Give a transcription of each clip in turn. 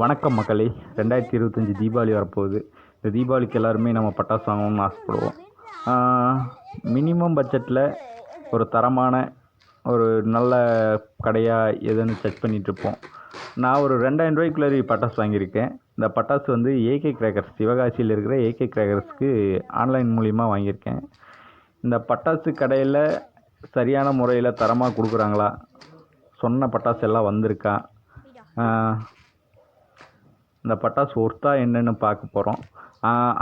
வணக்கம் மக்களே. ரெண்டாயிரத்தி இருபத்தஞ்சி தீபாவளி வரப்போகுது. இந்த தீபாவளிக்கு எல்லாருமே நம்ம பட்டாசு வாங்கணும்னு ஆசைப்படுவோம். மினிமம் பட்ஜெட்டில் ஒரு தரமான ஒரு நல்ல கடையாக எதுன்னு செக் பண்ணிகிட்ருப்போம் நான் ஒரு ரெண்டாயிரம் ரூபாய்க்குள்ளே பட்டாசு வாங்கியிருக்கேன். இந்த பட்டாசு வந்து ஏகே கிரேக்கர்ஸ் சிவகாசியில் இருக்கிற ஏகே கிரேக்கர்ஸ்க்கு ஆன்லைன் மூலிமா வாங்கியிருக்கேன். இந்த பட்டாசு கடையில் சரியான முறையில் தரமாக கொடுக்குறாங்களா? சொன்ன பட்டாசு எல்லாம் வந்திருக்கா? அந்த இந்த பட்டாசு ஒர்த்தா என்னென்னு பார்க்க போகிறோம்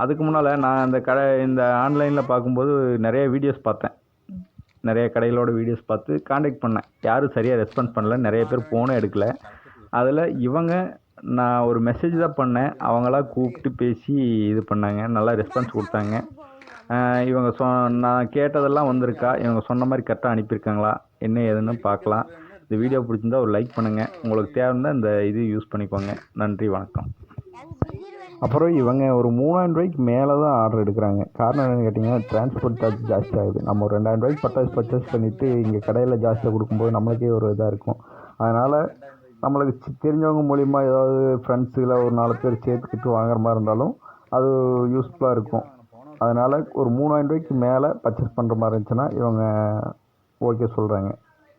அதுக்கு முன்னால் நான் அந்த கடை இந்த ஆன்லைனில் பார்க்கும்போது நிறைய வீடியோஸ் பார்த்தேன். நிறைய கடைகளோட வீடியோஸ் பார்த்து காண்டாக்ட் பண்ணேன். யாரும் சரியாக ரெஸ்பான்ஸ் பண்ணல. நிறைய பேர் ஃபோனும் எடுக்கல. அதில் இவங்க நான் ஒரு மெசேஜ் தான் பண்ணேன். அவங்களா கூப்பிட்டு பேசி இது பண்ணாங்க. நல்லா ரெஸ்பான்ஸ் கொடுத்தாங்க. இவங்க சொ நான் கேட்டதெல்லாம் வந்திருக்கா? இவங்க சொன்ன மாதிரி கரெக்டாக அனுப்பியிருக்காங்களா? என்ன ஏதுன்னு பார்க்கலாம். இந்த வீடியோ பிடிச்சிருந்தா ஒரு லைக் பண்ணுங்கள் உங்களுக்கு தேவைன்னா இந்த இது யூஸ் பண்ணிக்கோங்க. நன்றி வணக்கம். அப்புறம் இவங்க ஒரு மூணாயிரம் ரூபாய்க்கு மேலே தான் ஆர்டர் எடுக்கிறாங்க. காரணம் என்னென்னு கேட்டிங்கன்னா டிரான்ஸ்போர்ட் சார்ஜ் ஜாஸ்தி ஆகுது. நம்ம ஒரு ரெண்டாயிரம் ரூபாய்க்கு பட்டாசு பர்ச்சேஸ் பண்ணிவிட்டு இங்கே கடையில் ஜாஸ்தியாக கொடுக்கும்போது நம்மளுக்கே ஒரு இதாக இருக்கும். அதனால் நம்மளுக்கு சி- தெரிஞ்சவங்க மூலிமா ஏதாவது ஃப்ரெண்ட்ஸுகளை ஒரு நாலு பேர் சேர்த்துக்கிட்டு வாங்குற மாதிரி இருந்தாலும் அது யூஸ்ஃபுல்லாக இருக்கும். அதனால் ஒரு மூணாயிரம் ரூபாய்க்கு மேலே பர்ச்சேஸ் பண்ணுற மாதிரி இருந்துச்சுன்னா இவங்க ஓகே சொல்கிறாங்க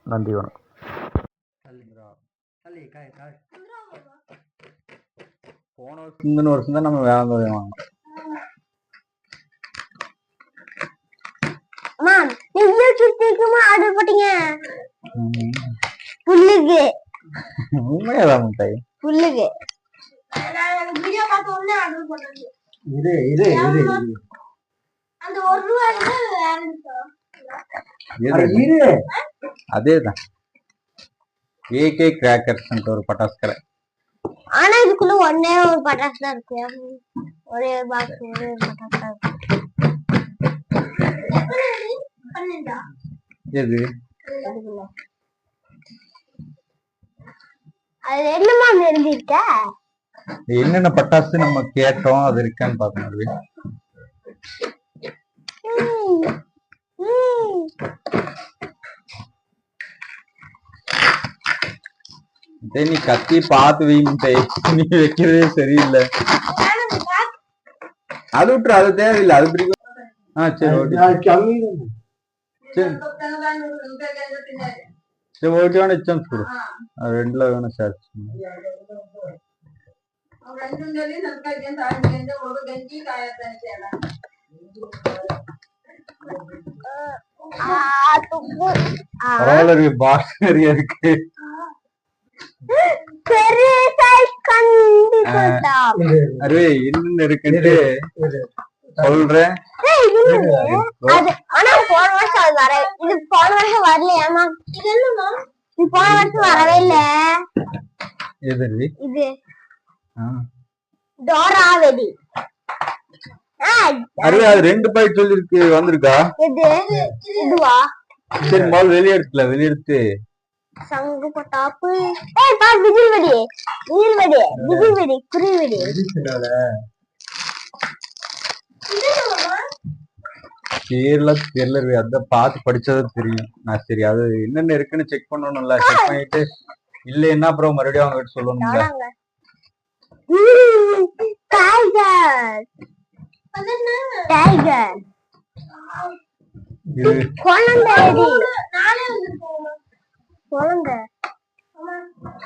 நன்றி வணக்கம். போன வருஷம் வருஷம் தான் நம்ம வேலை வாங்கினோம் அம்மா நீங்க சுத்திக்குமா ஆர்டர் போட்டீங்க. புல்லுக்கு. உண்மையாதான் முட்டாய் புல்லுக்கு. வீடியோ பார்த்த உடனே ஆர்டர் பண்ணது இது இது இது. அந்த ஒரு ரூபாய் வேற இரு அதே தான் ஏகே கிராக்கர்ஸ் ஒரு பட்டாசு கடை. ஆனா இதுக்குள்ள ஒன்னே ஒரு பட்டாசு தான் இருக்கு. ஒரே ஒரு பாக்ஸ் ஒரே ஒரு பட்டாசு தான் இருக்கு. எது? அது என்னமா எழுதிருக்க? என்னென்ன பட்டாசு நம்ம கேட்டோம் அது இருக்கான்னு பார்க்கணும் நீ கத்தி பார்த்து வை முட்டை. நீ வைக்கிறதே சரியில்லை. அது விட்டுரு அது தேவையில்லை அது பிடிக்கும். ஆ சரி ஓகே. சரி. சரி ரெண்டுல வேணா ஷேர் ஆ, துப்பு. ஆ. பரவாயில்ல பாக்ஸ் நிறைய இருக்கு. பெரிய size கண்டிப்பா அரே என்னென்ன இருக்குன்ட்டு சொல்றேன் ஆனா போன வருஷம் அது வர இது போன வருஷம் வரலையாமா இது என்னமா இது போன வருஷம் வரவே இல்ல. எது ரவி? இது ஆ. டோரா வெடி ஆ, அரே அது ரெண்டு பாய் சொல்லிருக்கு வந்திருக்கா? இது இதுவா? சரி முதல்ல வெளியே எடுத்துல வெளியே எடுத்து சங்கு பட்டாப்பு ஏய் பா விஜில் வெடி. விஜில் வெடி. விஜில் வெடி. குருவி வெடி. பேர்ல தெரியல. அதான் பார்த்து படிச்சதா தெரியும். நான் சரி அது என்னென்ன இருக்குன்னு செக் பண்ணணும்ல. செக் பண்ணிட்டு இல்லைன்னா அப்புறம் மறுபடியும் அவங்க கிட்ட சொல்லணும்ல. நானாங்க டைகர். டைகர். இது குழந்தை குழந்தை.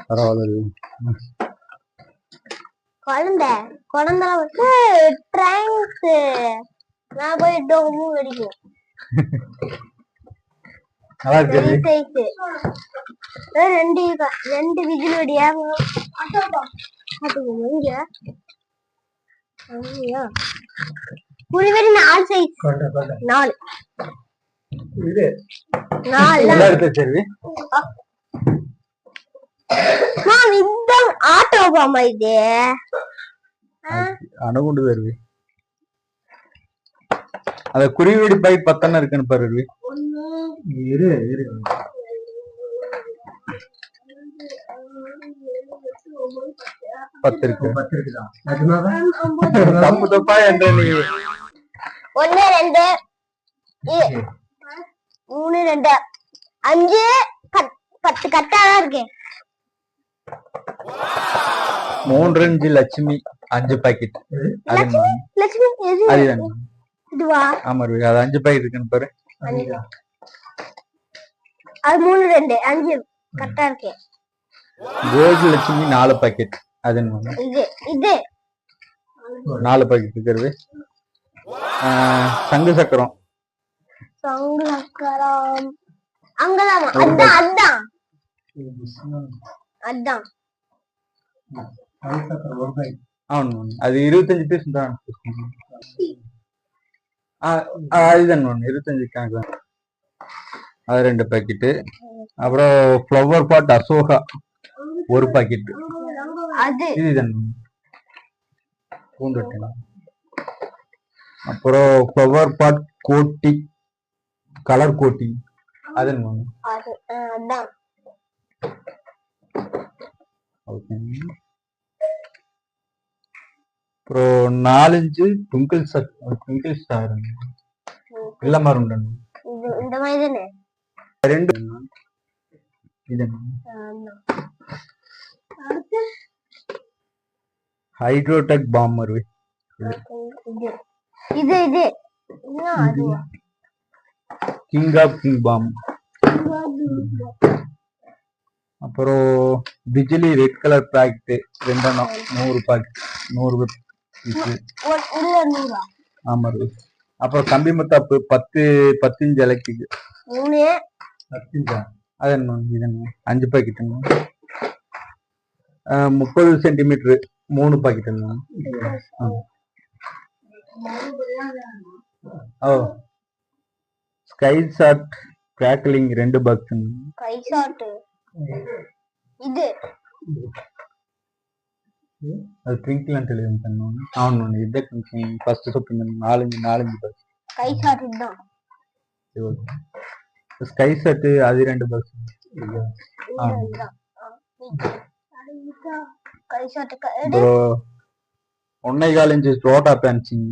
பரவாயில்ல. குழந்தை. குழந்தை வந்து ட்ரைன்ஸ் நான் போய் டோமு வெடிக்கும் நல்லா இருக்கு ரெண்டு ரெண்டு விஜில் வெடியா. புலிவெடி நாலு சைஸ் நாலு. நாலு நல்லா இருக்கு சரி. மேம் இதுதான் ஆட்டோ பாமா இது. அணுகுண்டு வருவி அத குருவிடி பை பத்தன இருக்குன்னு பாரு. இரு இரு. பத்து இருக்கு. தப்பு தப்பா என்ற நீ. ஒன்னு ரெண்டு. இ- மூணு ரெண்டு. அஞ்சு. பத்- பத்து கரெக்டா தான் இருக்கு மூன்றஞ்சு லட்சுமி. அஞ்சு பாக்கெட் லட்சுமி? அதுதான் இதுவா? ஆமா ரவி அது அஞ்சு பாக்கெட் இருக்குன்னு பாரு. அது மூணு ரெண்டு. அஞ்சு. கரெக்டா இருக்கு. கோல்டு லட்சுமி நாலு பாக்கெட் அது இது இது. நாலு பாக்கெட் இருக்கிறது. சங்கு சக்கரம். சங்கு சக்கரம் அங்கதான் அதான் அதான் அதான் అవును అది இருபத்தஞ்சு பீஸ் தான் அதுதான் ஒன்று இருபத்தஞ்சு கணக்கு தான் அது ரெண்டு பாக்கெட்டு அப்புறம் ஃப்ளவர் பாட் அசோகா ஒரு பாக்கெட் அது இதுதான் பூண்டு வைக்கணும். அப்புறம் ஃப்ளவர் பாட் கோட்டி கலர் கோட்டி அது ஓகே. அப்புறம் நாலஞ்சு ட்விங்கிள் சட் ட்விங்கிள் ஸ்டார். இல்ல மாதிரி உண்டு. இந்த மாதிரி தானே? ரெண்டு. இது. ஹைட்ரோடெக் பாம்பர் இது. இது கிங் ஆஃப் கிங் பாம் அப்புறம் பிஜிலி ரெட் கலர் பாக்கெட் ரெண்டெண்ணம். நூறு பாக்கெட் நூறு ஆமா. அப்புறம் கம்பி முத்தாப்பு பத்து பத்திஞ்சு இலக்கிக்கு பத்திஞ்சா? அது என்ன இது அஞ்சு பாக்கெட் முப்பது சென்டிமீட்டர் மூணு பாக்கெட் ஓ. స్కై షాట్ క్రాక్లింగ్ రెండు బాక్స్ స్కై షాట్ ఇది అది ట్వింకిల్ అంటే లేదు కన్నా అవును ఇదే కొంచెం ఫస్ట్ చూపింది నాలుగు నాలుగు బాక్స్ స్కై షాట్ ఇద్దాం స్కై షాట్ అది రెండు బాక్స్ బ్రో ఉన్నాయి కాలించి టోటా పెన్సింగ్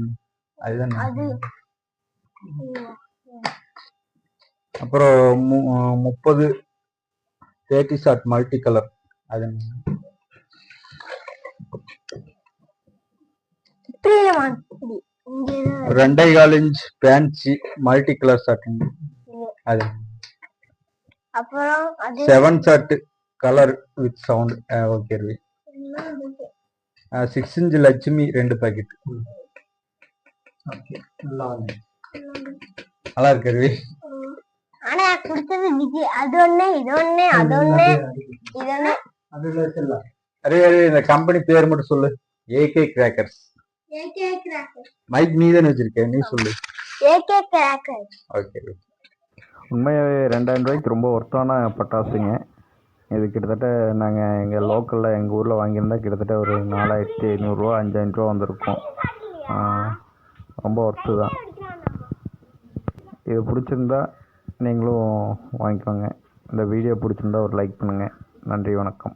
అదే மு- முப்பது தேர்ட்டி ஷாட் மல்டி கலர் அது ரெண்டே கால் இன்ச் பேன்சி மல்டி கலர் இது. அது. அப்புறம் அது seven shot colour with sound okay Ravi six inch Lakshmi ரெண்டு பாக்கெட் நல்லா இருக்கு. பிடிச்சது விஜய் அது ஒண்ணு இது ஒண்ணு அது ஒண்ணு இது ஒண்ணு. அரே அரே இந்த கம்பெனி பேர் மட்டும் சொல்லு. AK crackers AK cracker mike நீ தானே வச்சிருக்க? நீ சொல்லு. ஏகே கிராக்கர் ஓகே உண்மையாகவே ரெண்டாயிரம் ரூபாய்க்கு ரொம்ப ஒர்த்தான பட்டாசுங்க. இது கிட்டத்தட்ட நாங்கள் எங்கள் லோக்கலில் எங்கள் ஊரில் வாங்கியிருந்தா கிட்டத்தட்ட ஒரு நாலாயிரத்தி ஐநூறுரூவா அஞ்சாயிரம் ரூபா வந்திருக்கும். ரொம்ப ஒர்த்து தான். இது பிடிச்சிருந்தா நீங்களும் வாங்கிக்கோங்க. இந்த வீடியோ பிடிச்சிருந்தா ஒரு லைக் பண்ணுங்கள் நன்றி வணக்கம்.